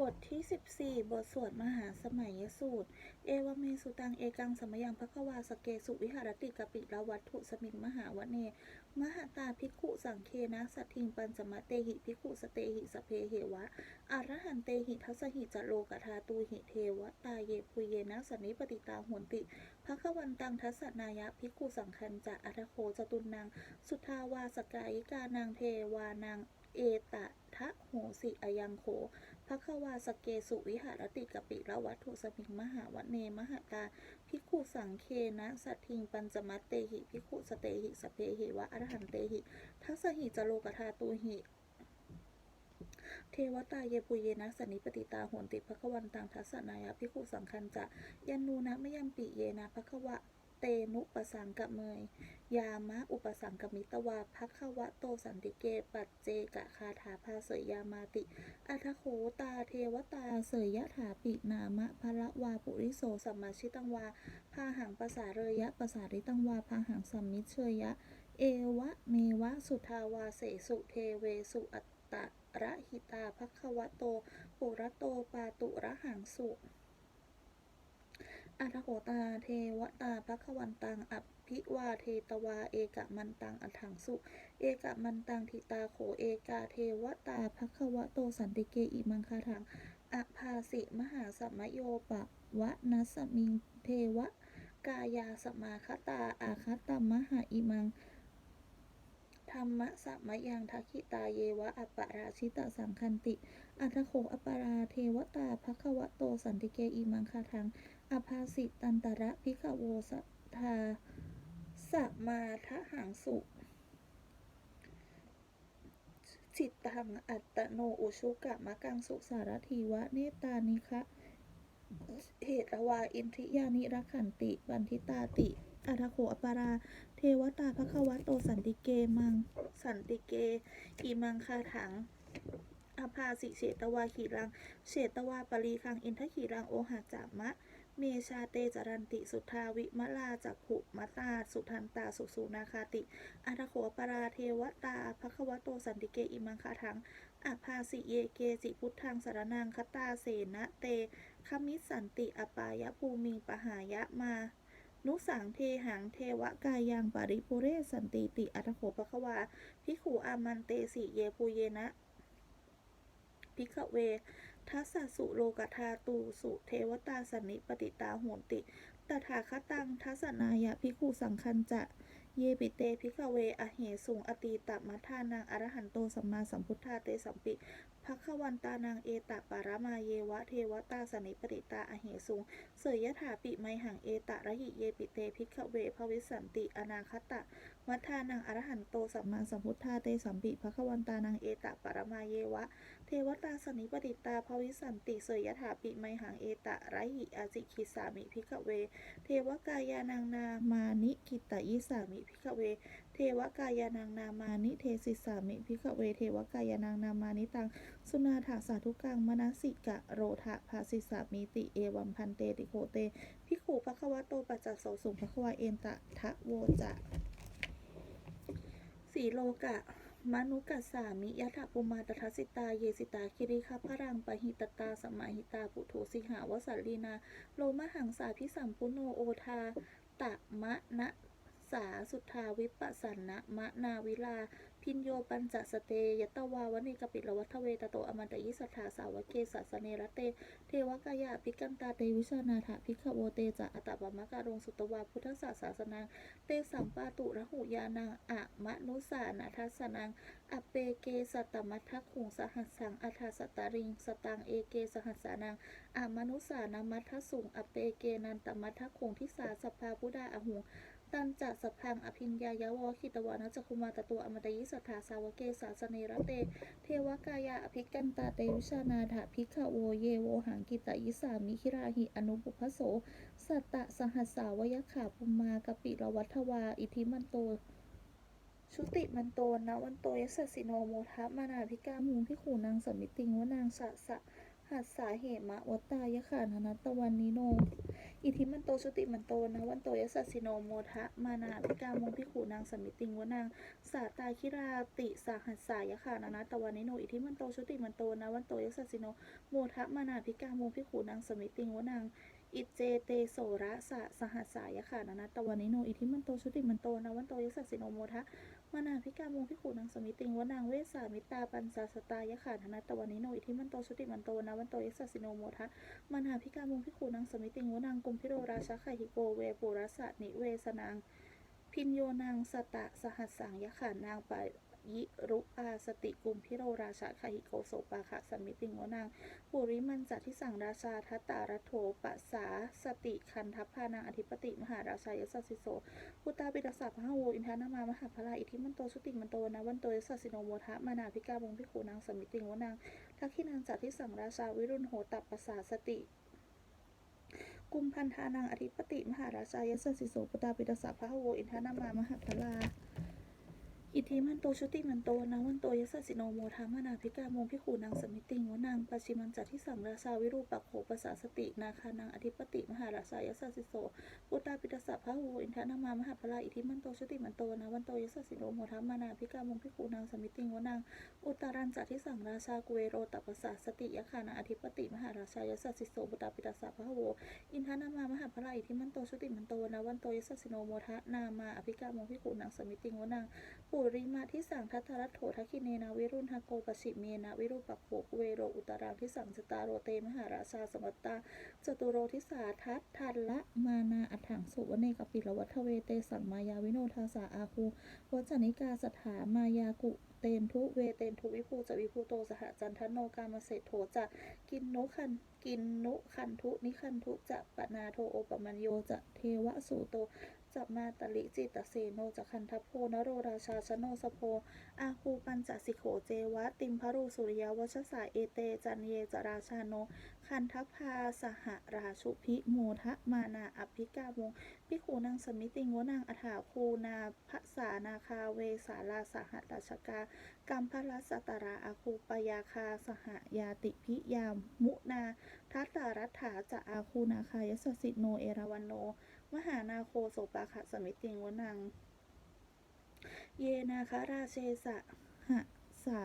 บทที่ 14 บทสวดมหาสมัยสูตร เอวเมสุตัง เอกังสมยังภควาสเกสุวิหารติกปิละวัตถุสมิงมหาวเน มหาตาภิกขุสังเคนะสัทธิงปัญจมะเตหิภิกขุสเตหิสเพเหวะอรหันเตหิทัสหิจโลกธาตูหิเทวตาเยปุเยนะสันนิปติตาหวนติภควันตังทัสสนายะภิกขุสังคันจะอัทโคจตุนนางสุทาวาสกายิกานางเทวานางเอตะทะโหสิอยังโข พระควาสเกสุวิหารติกปิละวัตถุสมิงมหาวเนมหาตาภิกขุสังเคนะสัททิงปัญจมัตเตหิภิกขุสเตหิสเพหิวะอรหันเตหิ ทัสหิจโลกธาตูหิเทวตาเยปุเยนะสนิปติตาโหนติภควันตังทัสนายะภิกขุสังคันจะยันนูนะมยัมปิเยนะภควะ เตนุปสังกะเมย ยามะอุปสังกมิตวาภควะโตสันติเก ปัจเจกะคาถาภาเสยยามาติ อัทโขตาเทวตาเสยยะถาปินามะพละวาปุริโสสัมมาชิตังวาพาหังภาษาเรยะภาษาริตังวาพาหังสัมมิเชยยะ เอวะเมวะสุทาวาเสสุเทเวสุอัตตะระหิตาภควะโตปุระโตปาตุระหังสุ อัทโขตาเทวตาภควันตังอภิวาเทตวาเอกะมันตังอัฏฐังสุ เอกะมันตังทิตาโขเอกาเทวตาภควะโตสันติเกอิมังคาทังอภาสิมหาสัมโยปะวะนัสมิงเทวะกายาสมาคตาอาคตมหาอิมังธรรมะสัมยังทักขิตาเยวะอัปปราชิตะสังคันติ อัทโขอัปราเทวตาภควะโตสันติเกอิมังคาทัง อภาสิตันตระพิกโวสัทธาสัมมาทะหังสุ จิตตังอัตโนอุชุกะมะกังสุสารทีวะเนตานิคะเหตวาอินทิยานิรักขันติ บันทิตาติอัทโขอปารา เทวตาภควะโตสันติเกมัง สันติเกอิมังคาถังอภาสิเฉตวาขีรังเฉตวาปรีคัง อินทขีรังโอหะจามะ เมชาเตจรันติสุทาวิมลาจักขุมตาสุทันตาสุสูนาคาติอัทโขปราเทวตาภควโตสันติเกอิมังคาทังอภาสิเยเกจิพุทธังสารนังคตาเสนะเตคมิสสันติอปายภูมิงปหายะมานุสังเทหังเทวกายังปริปุเรสันติติอัทโขปะควาพิขูอามันเตสิเยปุเยนะพิกเว ทัสสุโลกธาตูสุเทวตาสนนิปติตาโหนติ ตถาคตังทัสนายะพิคูสังคันจะ เยปิเตพิกเว อเหสุงอตีตมัทธานังอรหันโตสัมมาสัมพุทธาเตสัมปิภควันตานังเอตปารามาเยวะเทวตาสนิปติตาอเหสุง เสยยถาปิไมหังเอตระหิเยปิเตพิกเวภวิสันติ อนาคตะ มัทธานังอรหันโตสัมมาสัมพุทธาเตสัมปิภควันตานังเอตปารมาเยวะ เทวตาสนิปติตาภวิสันติเสยยถาปิไมหังเอตรหิอาจิคิสามิพิกเว เทวกายานังนามานิกิตยิสามิพิกเว เทวกายานังนามานิเทสิสามิพิกเว เทวกายานังนามานิตัง สุนาถาสาธุกังมนสิกะโรธาภาสิสามิติเอวัมพันเตติโคเตพิขุภควโตปัจจโสสุงภควะเอนตะทะโวจะ สีโลกะ มนุกัสสามิยะถาปุมาตทัสิตา เยสิตา คิริคพรังปหิตตา สมาหิตา ปุโถสิหาวสัลลีนา โลมหังสาพิสัมพุโนโอทาตะมะนะสาสุทาวิปัสสันนะมะนาวิลา พินโยปัญจสเตยตวาวนิกปิลวัฏเวตโตอมันตยิสัทธาสาวเกสัสเนรเต เทวกายะพิกันตาเตวิชานาถาพิกขโวเตจะอัตตปมะการงสุตวาพุทธศาสสนังเตสัมปาตุระหุยานังอะมะนุสานาทัสนังอเปเกสตมัททคุงสหัสสังอัฏฐสตาริงสตังเอเกสหัสสานังอะมนุสานามัททสุงอเปเกนันตมัททคุงทิสาสภาพุดาอหุง ตันจะสพังอภิญญายาวคิตวานะจักคุมาตตัวอมตยิสัทธาสาวเกสาสเนรเต เทวกายะอภิกันตาเตวิชานาถาภิกขโวเยโวหังกิตยิสามิคิราหิอนุปุพโส สัตตะสหัสสาวยขาปุมากปิรวัฏวา อิทิมันโตชุติมันโตนะวันโตยสสสิโนโมทะมานาพิกามุงพิขูนางสมิติงวนางสะสะหัสสาเหมะวตตายะขานนัตตวันนิโน อิทิมันโตชุติมันโตนะวันโตยสัสสิโนโมทะมานาพิกามงพิขูนางสมิติงวนางสาตาคิราติสาหัสสายะค่ะนานะตะวันนิโนอิทิมันโตชุติมันโตนะวันโตยสัสสิโนโมทะมานาพิกามงพิขูนางสมิติงวนาง อิเจเตโสระสะสหัสสายะค่ะนานาตะวันนิโน อิทิมันโตชุติมันโตนะวันโตยสสสสิโนโมทะมานาพิกามงพิขูนางสมิติงวนางเวสามิตาปัญจสตายะค่ะนานาตะวันนิโน อิทิมันโตชุติมันโตนะวันโตยสสสสิโนโมทะมานาพิกามงพิขูนางสมิติงวนางกุมพิโรราชาไคหิโกเวปุรัสสะนิเวสนางพินโยนางสตะสหัสสังยะขานางไป ยิรุอาสติกุมพิโรราชาไคหิโกโสปาคะสมิติงวนางปุริมันจัทิสั่งราชาทัตตารโถปะสาสติคันทัพพานางอธิปติมหาราชายสสสิโสพุตตาปิตสสะพะโวอินทานามามหาพลาอิทิมันโตชุติมันโตนะวันโตยสสสิโนโมทะมานาพิกามงพิขูนางสมิติงวนางทักขินางจัดที่สั่งราชาวิรุณโหตัปปสาสติกุมพันธานางอธิปติมหาราชายสสิโสปตาปิตสาพะโวอินทานามามหาพลา อิทธิมันโตชุติมันโตนะวันโตยสสิโนโมทามนาพิกามงพิขูนางสมิติงวนางปัจฉิมันจัดที่สั่งราชาวิรูปักโขปสาสติ นาคานางอธิปติ มหาราชายสสิโสปุตตาปิตสาพะโวอินทานามามหาพลาอิทธิมันโตชุติมันโตนะวันโตยสสิโนโมทามนาพิกามงพิขูนางสมิติงวนางอุตตรันจัดที่สั่งราชากุเวโรตัปปสาสติยคานาอธิปติ มหาราชายสสิโสบุตาปิตสาพะโวอินทานามามหาพลาอิทิมันโตชุติมันโตนะวันโตยสสิโนโมทนามาอภิกามงพิขูนางสมิติงวนางปุริมาที่สั่งทัทรัตโถทักขิเนนาวิรุณหโกปชิเมนะวิรุปักโขกุเวโรอุตรังที่สั่งสตาโรเตมหาราชาสมัตตาจตุโรทิสาทัตทันละมานาอัถังสุวเนกปิรวัฒเวเตสังมายาวิโนทาสาอาคูวจนิกาสถามายากุ เตนทุเวเตนทุวิภูจะวิภูโตสหจันทโนกามเศรษโถจะกินนุคันกินนุคันทุนิคันทุจะปนาโทโอปมัญโยจะเทวสูโตจะมาตลิจิตเสโนจะคันทัพโพนโรราชาชโนสโพอาคูปัญจสิโขเจวะติมพรูสุริยวัชสาเอเตจันเยจราชาโน คันทัพพาสหราชุพิโมทะมานาอภิกามงพิขูนางสมิติงวนางอัฐาคูนาภสานาคาเวสาลาสหัตราชกากัมพลัสสตราอาคูปยาคาสหยาติพิยามมุนาทัตตารัฐาจะอาคูนาคายสสิโนเอราวันโน มหานาโคโสปาคะสมิติงวนัง เยนาคาราเชสะหะสา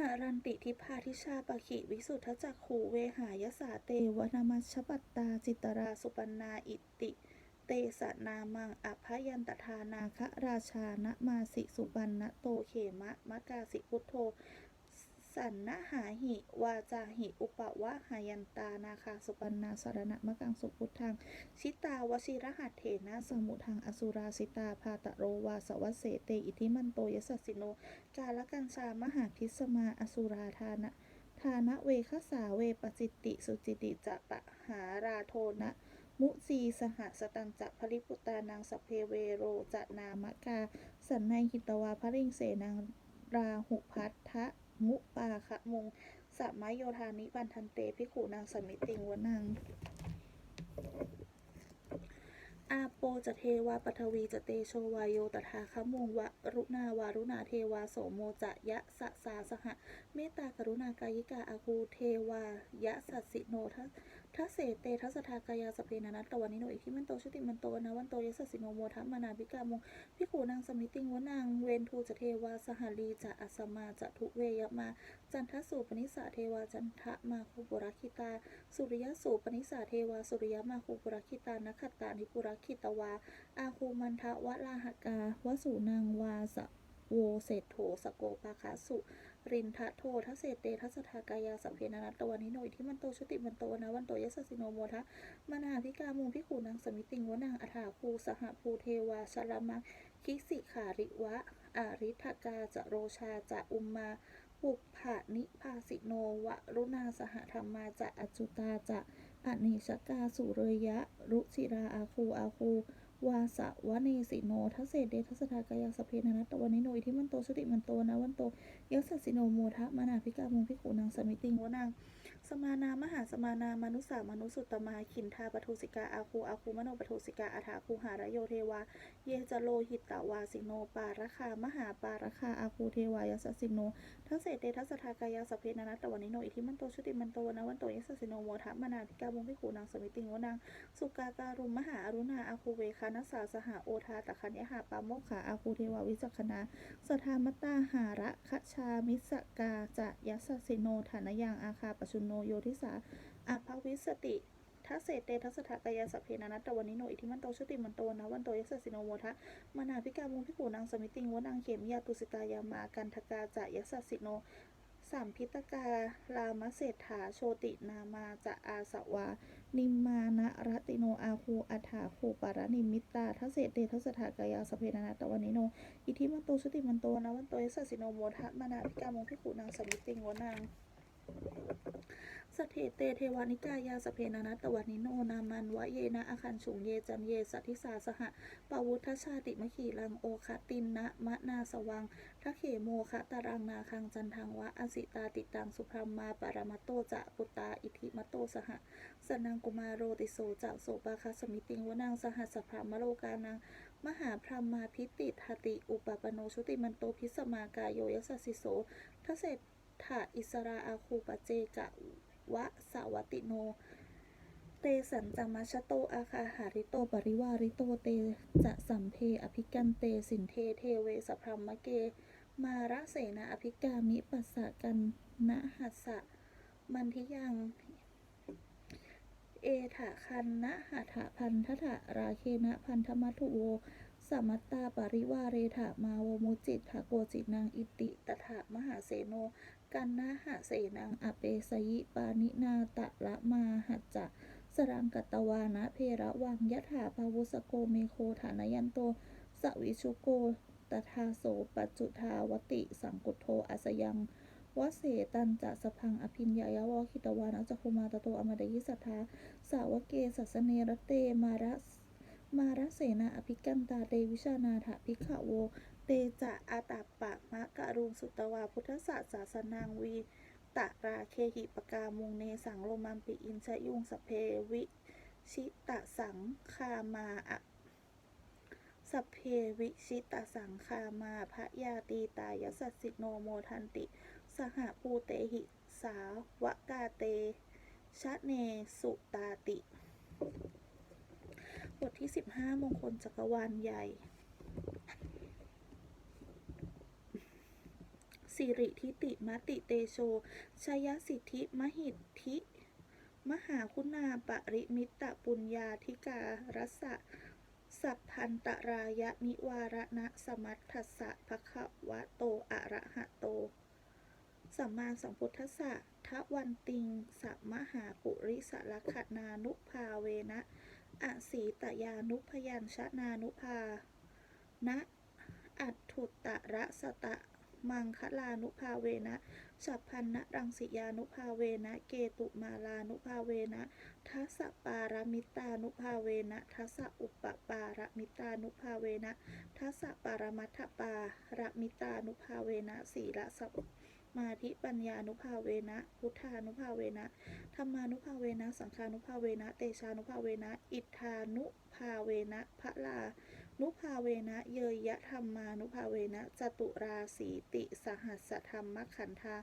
หารันติทิพาทิชาปะขิวิสุทธจักขูเวหายสาเตวนามัชปัตตาจิตราสุปันนาอิติ เตสะนามังอภยันตทานาคะราชานะมาสิสุปันนะโตเขมะมะกาสิพุทโธ สันนะหาหิ วาจาหิ อุปวะหายันตานาคาสุปันนาสารณะมะกังสุพุทธัง ชิตาวชิรหัตเถนะสมุทังอสุราสิตาพาตะโรวาสวัสเสเตอิทิมันโตยสสสิโน กาลกัญชามหาพิสมาอสุราธานะทานะเวคสาเวปจิตติสุจิติจะปะหาราโทนะมุสีสหสตังจะภริปุตานังสเพเวโรจะนามกา สันในหิตวาภริงเสนังราหุพัทธะ มุปาคะมงสัมมโยธานิบันทันเตพิขูนางสมิติงวนัง อาโปจะเทวาปทวีจะเตโชวายโยตถาคมงวะรุณาวารุณาเทวาโสโมจะยะสะสาสหะเมตตากรุณากายิกาอาคูเทวายะสัสสิโนทัสทัสเสเตทัสทากายาสเพนานัตตวันนิโนอิทิมันโตชุติมันโตนะวันโตยสัสิโนโมทัมมานาพิกามงพิขูนางสมิติงวนางเวนทูจะเทวาสหลีจะอัสมาจะทุเวยมา จันทสูปนิสาเทวาจันทะมาคุปุรักขิตา สุริยสูปนิสาเทวาสุริยมาคุปุรักขิตานขัตตานิปุรักขิตวา อาคูมันทะวะลาหกาวสูนางวาสะโวเศรษโถสโกปาคาสุรินทะโททัสเสเตทัสทากายาสัพเพนานัตตวันนิโนอิทิมันโตชุติมันโตนะวันโตยสสสิโนโมทะมนาพิกามุงพิขูนางสมิติงวนางอัฐาคูสหภูเทวาชลมะคิสิขาริวะอาริทกาจะโรชาจะอุมมาปุพะนิพาสิโนวะรุณาสหธรรมาจะอจุตาจะ อเนชกาสุเรยะ รุชิราอาคูอาคูวาสะวะเนสิโนทัสเศเดทัสทากายสเพนนัตตวันนิโนอิทิมันโตสติมันโตนะวันโตยัสสิโนโมทะมานาพิกามงพิขูนางสมิติงวนาง สมานามหาสมานามนุสามนุสุตตมาขินทาปทุสิกาอาคูอาคูมโนปทุสิกาอาถาคูหารโยเทวา เยจโลหิตตวาสิโนปาระคามหาปาระคาอาคูเทวายสสสิโนทัสเสเตทัสทากายาสเพนานัตตวันิโนอิทิมันโตชุติมันโตวนะวันโตยัสสิโนโมทะมนาภิกาบุงพิขูนางสมิติงวนางสุกาการุมมหาอรุณาอาคูเวคานัสสาสหโอทาตะคัญยหาปาโมขาอาคูเทวาวิจักขณาสทามตตาหาระคชามิสกาจะยัสสิโนฐานยังอาคาปชุโนโยทิสาอภวิสติทัสเสเตทัสสทากายาสพเพนานัตตวันนิโนอิทิมันโตชุติมันโตนะวันโตยัสสิโนโมทะมนาพิกามุพิกูนางสมิติงวนางเขมยาตุสิกายามากันทกาจะยัสสิโนสามพิตกาลามเศรษฐาโชตินามาจะอาสวา นิมมานะรติโนอาคูอัฏฐาคูปารนิมิตตาทัสเสเตทัสสถากายาสพเพนานาตวันนิโน อิทิมันโตชุติมันโตนะวันโตยัสสิโนโมทะมนาพิกามุพิกูนางสมิติงวนาง สเถเตเทวานิกายาสเพนานัตวันิโนนามันวะเยนะอาคันฉุงเยจันเยสัทธิสาสหะปาวุทธชาติมขีลังโอคตินนะมะนาสวังทัเขโมคะตารังนาคังจันทังวะอสิตาติตังสุพรมมาปารมตโตจะปุตตาอิทิมโตสหะสนังกุมารโรติโสจะโสปาคาสมิติงวนางสหัสพรมโลกานังมหาพรหมาพิติทติ อุปปโนชุติมันโตพิสมากายโยยสสสิโสทเศร ษฐะอิสราอาคูปเจกะวะสาวติโน เตสันจัมมชโตอาคาหาริโตปริวาริโตเตจะสัมเพอภิกันเตสินเทเทเวสพรหมเก มาระเสนาอภิกามิปัสสะกันนะหัสสะมันทิยังเอถะคันนะหะถะพันทถะราเคนะพันธมัทุโวสมัตตาปริวาเรถะมาวมุจิตถะโกจินังอิติตถะมหาเสโน กันนะหะเสนังอเปสยิปานินาตะละมาหัจจะสรังกัตวานะเพระวังยะถาภาวุสโกเมโคฐานยันโตสวิชุโกตถาโสปัจจุทาวติ สังกุโทอัสยังวเสตันจะสพังอภินยายวคิตวานะจักคุมาตโตอมเดยิสัทธาสาวเกสัสเนรเตมาระมาระเสนาอภิกันตาเตวิชานาถะภิกขโว เตจะอาตาปะมะกะรุงสุตวาพุทธศาสาสนางวีตะราเคหิปกามุงเนสังโลมัมปิอินชยุงสเพวิชิตะสังคามาอะสเพวิชิตะสังคามาพระยาตีตายสัสสิโนโมทันติ สหปูเตหิ สาวกาเตชะเนสุตาติ บทที่ 15 มงคลจักรวาลใหญ่ สิริทิติมติเตโชชยสิทธิมหิทธิ มหาคุณาปริมิตตปุญญาธิการสสะสัพพันตรายะนิวารณะสมัตถัสสะภะคะวะโตอะระหะโต สัมมาสัมพุทธัสสะทะวันติงสัมมหาปุริสลักขณานุภาเวนะอสีตยานุพยัญชนานุภานะอัตถุตตะระสตะ มังคลานุภาเวนะฉัพพันนะรังสิยานุภาเวนะ เกตุมาลานุภาเวนะทัสสะปารมิตานุภาเวนะทัสสะอุปปารมิตานุภาเวนะทัสสะปารมัตถปาระมิตานุภาเวนะสีละสัพมาธิปัญญานุภาเวนะ พุทธานุภาเวนะธรรมานุภาเวนะ สังฆานุภาเวนะ เตชานุภาเวนะ อิทธานุภาเวนะพระลา นุภาเวนะเยยะธรรมานุภาเวนะจตุราสีติสหัสธรรมขันธา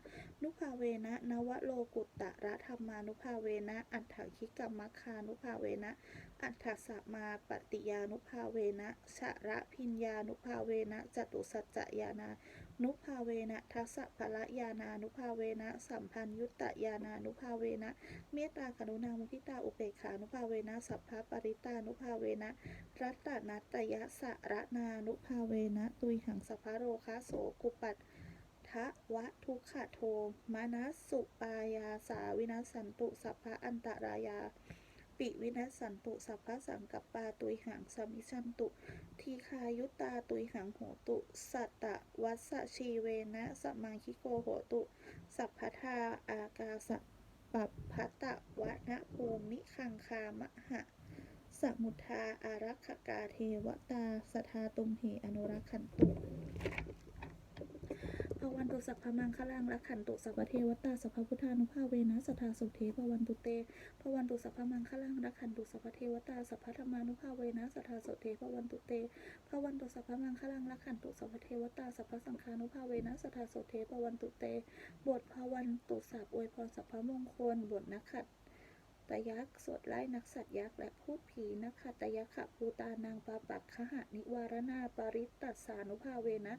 นุภาเวนะนวโลกุตตะระธรรมานุภาเวนะอัฏฐคิกรรมคานุภาเวนะอัฏฐสมมาปฏิยานุภาเวนะชะระพิญญานุภาเวนะจตุสัจจยานานุภาเวนะทัสสะภละยานานุภาเวนะสัมพันยุตตยานานุภาเวนะเมตตากรุณามุทิตาอุเบกขานุภาเวนะสัพพปริตานุภาเวนะรัตตนัตยะสระนานุภาเวนะตุยหังสภโรคาโสกุปัตทะวะทุกขะโทมานัสสุปายาสาวินัสสันตุสัพพะอันตรายา ปิวินัสสันตุสัพพะสังกัปปาตุยหังสมิชันตุทีคายุตตาตุยหังโหตุสัตตะวัสชีเวนะสมมังคิโกโหตุสัพพทาอากาสปัปพัตตะวะนะภูมิคังคามหะสมุทาอารักขกาเทวตาสทาตุมเหอนุรักขันตุ ภวันตุสัพพมังคลังรักขันตุสัพพเทวตาสัพพพุทธานุภาเวนะสัทธาสุเทภวันตุเตภวันตุสัพพมังคลังรักขันตุสัพพเทวตาสัพพธรรมานุภาเวนะสัทธาสุเทภวันตุเตภวันตุสัพพมังคลังรักขันตุสัพพเทวตาสัพพสังฆานุภาเวนะสัทธาสุเทภวันตุเต บทภวันตุสัพอวยพรสัพพมงคลบทนักขัดตยักษ์สวดไล่นักสัตว์ยักษ์และพูดผีนักขัตยักขะภูตานางปาปักขหะนิวารนาปริตตสานุภาเวนะ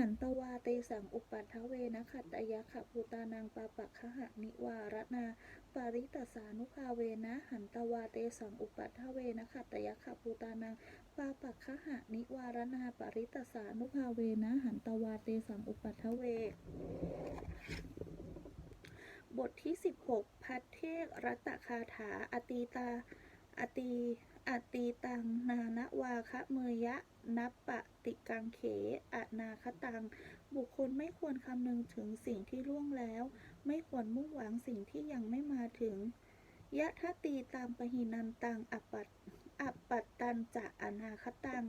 หันตวาเตสังอุปัฏฐเวนะขัตตยะขะภูตานังปาปักขหะนิวารนาปาริตสานุภาเวนะหันตวาเตสังอุปัฏฐเวนะขัตตยะขะภูตานังปาปักขหะนิวารนาปาริตสานุภาเวนะหันตวาเตสังอุปัฏฐเวบทที่ 16 พัทเทกรัตตคาถาอตีตาอตี อตีตัง นานวาคะเมยะ นับปะติกังเขอนาคตัง บุคคลไม่ควรคำนึงถึงสิ่งที่ล่วงแล้ว ไม่ควรมุ่งหวังสิ่งที่ยังไม่มาถึง ยะทะตีตามปหินันตังอัปปัตอปัตตันจะอนาคตัง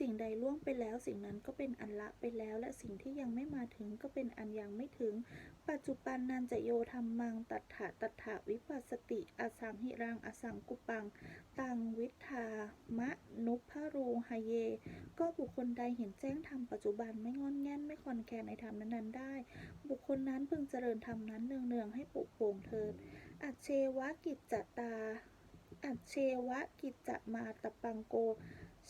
สิ่งใดล่วงไปแล้ว สิ่งนั้นก็เป็นอันละไปแล้ว และสิ่งที่ยังไม่มาถึงก็เป็นอันยังไม่ถึง ปัจจุบันนันจะโยธรรมัง ตัถะตัถะวิปัสสติ อสังหิรัง อสังกุปัง ตังวิทามะนุพารูหเย ก็บุคคลใดเห็นแจ้งธรรมปัจจุบันไม่งอนแง่นไม่คอนแคนในธรรมนั้นๆได้ บุคคลนั้นพึงเจริญธรรมนั้นเนืองๆให้ปุโป่งเถิดอัจเชวะกิจจตาอัจเชวะกิจจมาตปังโก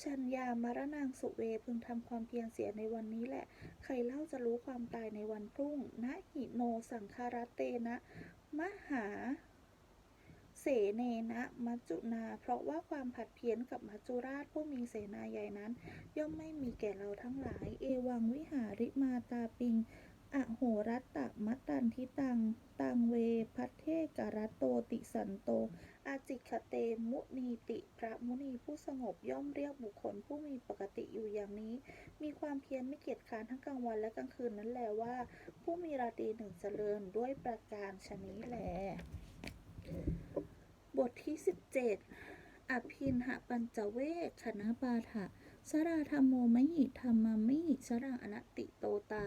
ชัญญามรณางสุเวพึงทำความเพียรเสียในวันนี้แหละ ใครเล่าจะรู้ความตายในวันพรุ่งนะหิโนสังคารเตนะ มหา เสเนนะมัจจุนา เพราะว่าความผัดเพี้ยนกับมัจจุราชผู้มีเสนาใหญ่นั้น ย่อมไม่มีแก่เราทั้งหลาย เอวังวิหาริมาตาปิง อโหรัตตะมัตตันทิตัง ตังเวพัทเทกรัตโตติสันโต อาจิคเตมุนีติ พระมุนีผู้สงบย่อมเรียกบุคคลผู้มีปกติอยู่อย่างนี้ มีความเพียรไม่เกียจคร้านทั้งกลางวันและกลางคืนนั้นแลว่า ผู้มีราตรีหนึ่งเจริญด้วยประการชนี้แล บทที่ 17 อภินหปัญจเวคขณปาฐะสราธรรมโมมหิธรรมมมิหิสรังอนัตติโตตา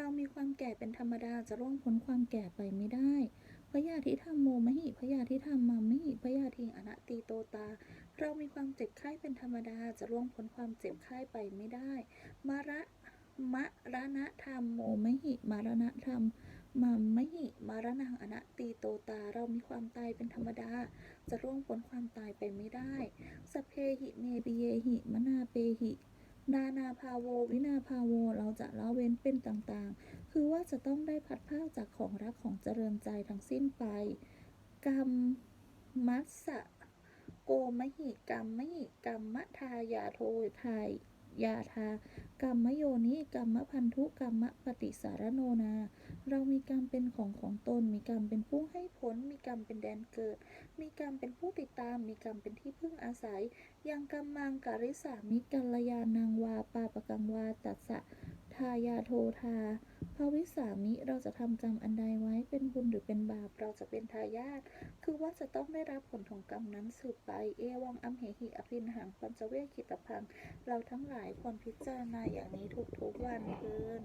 เรามีความแก่เป็นธรรมดาจะร่วงพ้นความแก่ไปไม่ได้ พยาธิธรรมโมมหิ พยาธิธรรมมัมมิหิ พยาธิอนัตติโตตา เรามีความเจ็บไข้เป็นธรรมดาจะร่วงพ้นความเจ็บไข้ไปไม่ได้มระมะรณธรรมโมมหิมรณธรรมมัมมหิมารณังอนัตติโตตาเรามีความตายเป็นธรรมดา จะร่วงพ้นความตายไปไม่ได้สพเพหิเมปิเยหิมนาเปหิ นานาภาโว วินาภาโว เราจะละเว้นเป็นต่างๆ คือว่าจะต้องได้พัดผ้าจากของรักของเจริญใจทั้งสิ้นไป กรรมมัสสะโกมหิกรรมมหิกรรมมทายาโททย ยาทากรรมโยนิกรรมพันธุกรรมปฏิสารโนนา เรามีกรรมเป็นของของตน มีกรรมเป็นผู้ให้ผล มีกรรมเป็นแดนเกิด มีกรรมเป็นผู้ติดตาม มีกรรมเป็นที่พึ่งอาศัย ยังกรรมังการิสามิกัลยานังวาปาปกังวาตัสสะ ทายาโททาภาวิสามิเราจะทำกรรมอันใดไว้เป็นบุญหรือเป็นบาปเราจะเป็นทายาทคือว่าจะต้องได้รับผลของกรรมนั้นสืบไป เอวังอัมเหหิอภินหังปัญจเวคิตพัง เราทั้งหลายควรพิจารณาอย่างนี้ทุกๆวันเทิน